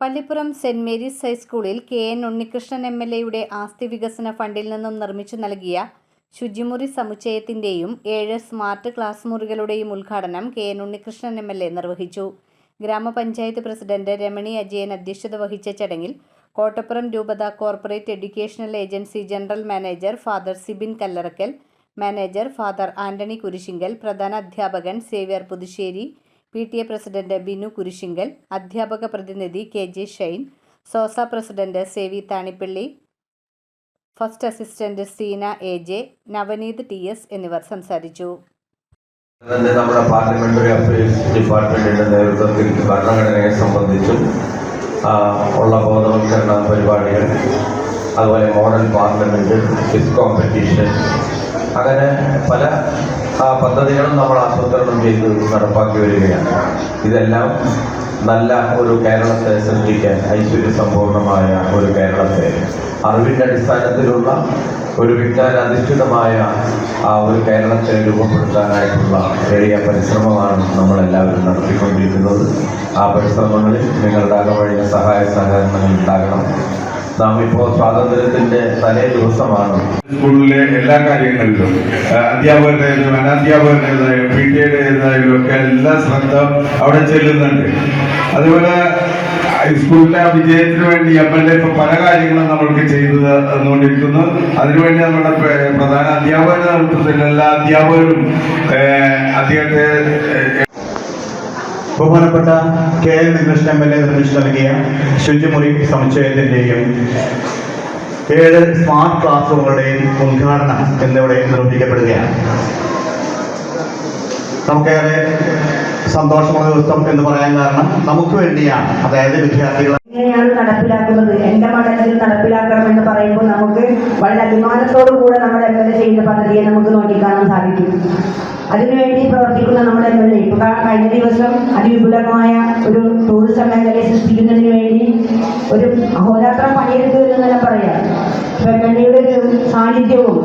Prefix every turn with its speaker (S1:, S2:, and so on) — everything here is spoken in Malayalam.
S1: പള്ളിപ്പുറം സെന്റ് മേരീസ് ഹൈസ്കൂളിൽ K N Unnikrishnan M L എയുടെ ആസ്തി വികസന ഫണ്ടിൽ നിന്നും നിർമ്മിച്ചു നൽകിയ ശുചിമുറി സമുച്ചയത്തിന്റെയും ഏഴ് സ്മാർട്ട് ക്ലാസ് മുറികളുടെയും ഉദ്ഘാടനം K N Unnikrishnan M L A നിർവഹിച്ചു. ഗ്രാമപഞ്ചായത്ത് പ്രസിഡന്റ് രമണി അജയൻ അധ്യക്ഷത വഹിച്ച ചടങ്ങിൽ കോട്ടപ്പുറം രൂപത corporate educational agency general manager father Sibin Kallarakkal manager father Antony Kurisingal പ്രധാന അധ്യാപകൻ Xavier Puthussery P T A president Binu Kurisingal അധ്യാപക പ്രതിനിധി K J Shine Sousa president Savi Thanippally first assistant Seena A J Navaneeth T S എന്നിവർ സംസാരിച്ചു.
S2: നമ്മുടെ പാർലമെന്ററി അഫയേഴ്സ് ഡിപ്പാർട്ട്മെന്റിന്റെ നേതൃത്വത്തിൽ ഭരണഘടനയെ സംബന്ധിച്ചും ഉള്ള ബോധവൽക്കരണ പരിപാടികൾ അതുപോലെ മോഡൽ പാർലമെന്റ് ക്വിസ് കോമ്പറ്റീഷൻ അങ്ങനെ പല ആ, പദ്ധതികളും നമ്മൾ ആസൂത്രണം ചെയ്ത് നടപ്പാക്കി വരികയാണ്. ഇതെല്ലാം നല്ല ഒരു കേരളത്തെ സൃഷ്ടിക്കാൻ ഐശ്വര്യ സമ്പൂർണമായ ഒരു കേരളത്തെ അറിവിന്റെ അടിസ്ഥാനത്തിലുള്ള ഒരു വിജ്ഞാനാധിഷ്ഠിതമായ ആ ഒരു കേരളത്തെ രൂപപ്പെടുത്താനായിട്ടുള്ള വലിയ പരിശ്രമമാണ് നമ്മളെല്ലാവരും നടത്തിക്കൊണ്ടിരിക്കുന്നത്. ആ പരിശ്രമങ്ങളിൽ നിങ്ങളുടെ അകമഴിഞ്ഞ സഹായ സഹകരണങ്ങൾ ഉണ്ടാകണം. നാം ഇപ്പോൾ സ്വാതന്ത്ര്യത്തിന്റെ തലേ ദിവസമാണ്.
S3: സ്കൂളിലെ എല്ലാ കാര്യങ്ങളിലും അധ്യാപകരുടേതും അനധ്യാപകരുടേതായും പി ടി എയുടേതായും ഒക്കെ എല്ലാ ശ്രദ്ധ അവിടെ ചെല്ലുന്നുണ്ട്. അതുപോലെ സ്കൂളിലെ ആ വിജയത്തിന് വേണ്ടി എം എൽ എ ഇപ്പൊ പല കാര്യങ്ങളും നമ്മൾക്ക് ചെയ്തു തന്നുകൊണ്ടിരിക്കുന്നു. അതിനുവേണ്ടി നമ്മുടെ പ്ര- പ്രധാന അധ്യാപക നേതൃത്വത്തിൽ എല്ലാ അധ്യാപകരും അദ്ദേഹത്തെ
S4: ബഹുമാനപ്പെട്ട K L Krishnan M L A നിർമ്മിച്ചു നൽകിയ ശുചിമുറി സമുച്ചയത്തിന്റെയും ഏഴ് സ്മാർട്ട് ക്ലാസ് റൂമുകളുടെയും ഉദ്ഘാടനം എന്നിവിടെ നിർവഹിക്കപ്പെടുകയാണ്. നമുക്കേറെ സന്തോഷമുള്ള ദിവസം എന്ന് പറയാൻ കാരണം നമുക്ക് വേണ്ടിയാണ്. അതായത് വിദ്യാർത്ഥികൾ
S5: എങ്ങനെയാണ് നടപ്പിലാക്കുന്നത്? എന്റെ മണ്ഡലത്തിൽ നടപ്പിലാക്കണം എന്ന് പറയുമ്പോൾ നമുക്ക് വളരെ അഭിമാനത്തോടു കൂടെ നമ്മുടെ എം എൽ എ ചെയ്യുന്ന പദ്ധതിയെ നമുക്ക് നോക്കിക്കാണാൻ സാധിക്കും. അതിനുവേണ്ടി പ്രവർത്തിക്കുന്ന നമ്മുടെ എം എൽ എ ഇപ്പൊ കഴിഞ്ഞ ദിവസം അതിവിപുലമായ ഒരു ടൂറിസം മേഖലയെ സൃഷ്ടിക്കുന്നതിന് വേണ്ടി ഒരു അഹോരാത്രം പണിയെടുത്തു തന്നെ പറയാം. എം എൽ എയുടെ ഒരു സാന്നിധ്യവും